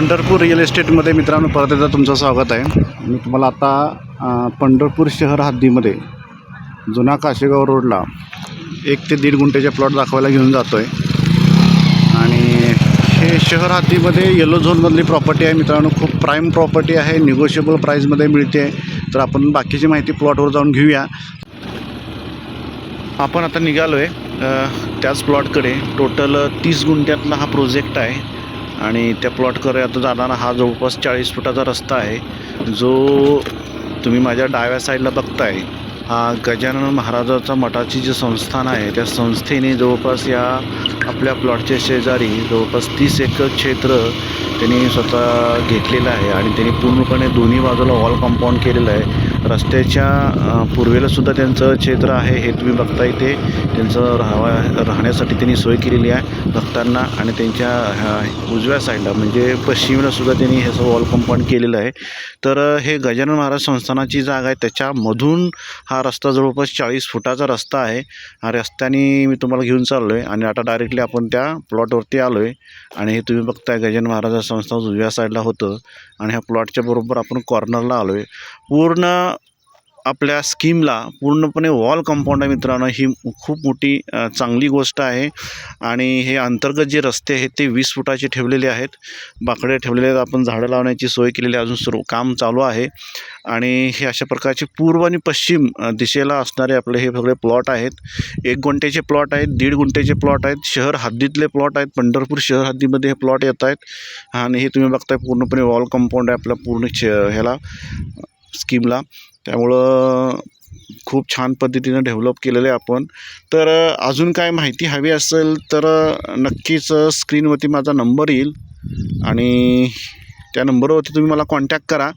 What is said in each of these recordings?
Pandharpur real इस्टेटमध्ये मित्रांनो परत एकदा तुमचं स्वागत आहे. मी तुम्हाला आता पंढरपूर शहर हद्दीमध्ये जुना काशेगाव रोडला एक ते दीड गुंठ्याचे प्लॉट दाखवायला घेऊन जातो आहे आणि हे शहर हद्दीमध्ये येलो झोनमधली प्रॉपर्टी आहे मित्रांनो. खूप प्राईम प्रॉपर्टी आहे निगोशिएबल प्राईजमध्ये मिळते. तर आपण बाकीची माहिती प्लॉटवर जाऊन घेऊया. आपण आता निघालो आहे त्याच प्लॉटकडे टोटल तीस गुंठ्यातला हा प्रोजेक्ट आहे. आणि त्या प्लॉटकडे आता जाताना हा जवळपास चाळीस फुटाचा रस्ता आहे. जो तुम्ही माझ्या डाव्या साईडला बघताय हा गजानन महाराजाचा मठाची जी संस्थान आहे त्या संस्थेने जवळपास या आपल्या प्लॉटच्या शेजारी जवळपास तीस एकर क्षेत्र त्यांनी स्वतः घेतलेलं आहे आणि त्यांनी पूर्णपणे दोन्ही बाजूला वॉल कंपाऊंड केलेलं आहे. रस्त्याच्या पूर्वेलासुद्धा पूर्वेला सुद्धा त्यांचं क्षेत्र आहे हे तुम्ही बघता इथे. त्यांचं राहावा राहण्यासाठी त्यांनी सोय केलेली आहे भक्तांना आणि त्यांच्या ह्या उजव्या साईडला म्हणजे पश्चिमेला सुद्धा त्यांनी ह्याचं वॉल कंपाऊंड केलेलं आहे. तर हे गजानन महाराज संस्थानाची जागा आहे. त्याच्यामधून हा रस्ता जवळपास चाळीस फुटाचा रस्ता आहे. हा रस्त्याने मी तुम्हाला घेऊन चाललो आहे आणि आता डायरेक्टली आपण त्या प्लॉटवरती आलो आहे आणि हे तुम्ही बघताय गजानन महाराज संस्था उजव्या साईडला होतं. आणि ह्या प्लॉटच्या बरोबर आपण कॉर्नरला आलो आहे पूर्ण आपल्या स्कीमला पूर्णपणे वॉल कंपाऊंड आहे मित्रांनो. ही खूप मोठी चांगली गोष्ट आहे. आणि हे अंतर्गत जे रस्ते आहेत ते वीस फुटाचे ठेवलेले आहेत. बाकडे ठेवलेले आहेत. आपण झाडं लावण्याची सोय केलेली आहे. अजून सुरू काम चालू आहे. आणि हे अशा प्रकारचे पूर्व आणि पश्चिम दिशेला असणारे आपले हे सगळे प्लॉट आहेत. एक गुंठेचे प्लॉट आहेत दीड गुंठेचे प्लॉट आहेत. शहर हद्दीतले प्लॉट आहेत. पंढरपूर शहर हद्दीमध्ये हे प्लॉट येत आहेत. आणि हे तुम्ही बघताय पूर्णपणे वॉल कंपाऊंड आहे आपल्या पूर्ण श ह्याला. स्कीमला. त्यामुळं खूप छान पद्धतीनं डेव्हलप केलेलं आहे आपण. तर अजून काय माहिती हवी असेल तर नक्कीच स्क्रीनवरती माझा नंबर येईल. आणि त्या नंबरवरती तुम्ही मला कॉन्टॅक्ट करा.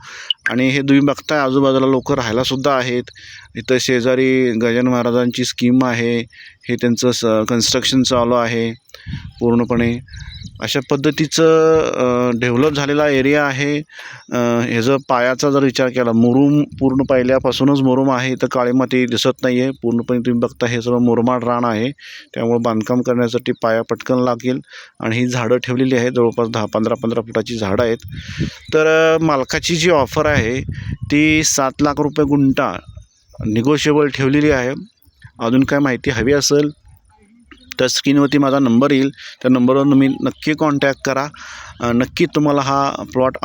आणि हे तुम्ही बघताय आजूबाजूला लोक राहायलासुद्धा आहेत. इथं शेजारी गजानन महाराजांची स्कीम आहे. हे त्यांचं स कन्स्ट्रक्शन चालू आहे. पूर्णपणे. अशा पद्धतीचं डेव्हलप झालेला एरिया आहे. ह्याचं पायाचा जर विचार केला मुरुम पूर्ण पहिल्यापासूनच मुरुम आहे इथं काळी माती दिसत नाही आहे पूर्णपणे तुम्ही बघता हे सगळं मुरमाड रान आहे. त्यामुळे बांधकाम करण्यासाठी पाया पटकन लागेल. आणि ही झाडं ठेवलेली आहेत जवळपास दहा पंधरा पंधरा फुटाची झाडं आहेत. तर मालकाची जी ऑफर आहे ती सात लाख रुपये गुंठा निगोशिएबल ठेवलेली आहे. अजून काय माहिती हवी असेल त्या स्क्रीनवरती माझा नंबर येईल. त्या नंबरवर तुम्ही नक्की कॉन्टॅक्ट करा. नक्की तुम्हाला हा प्लॉट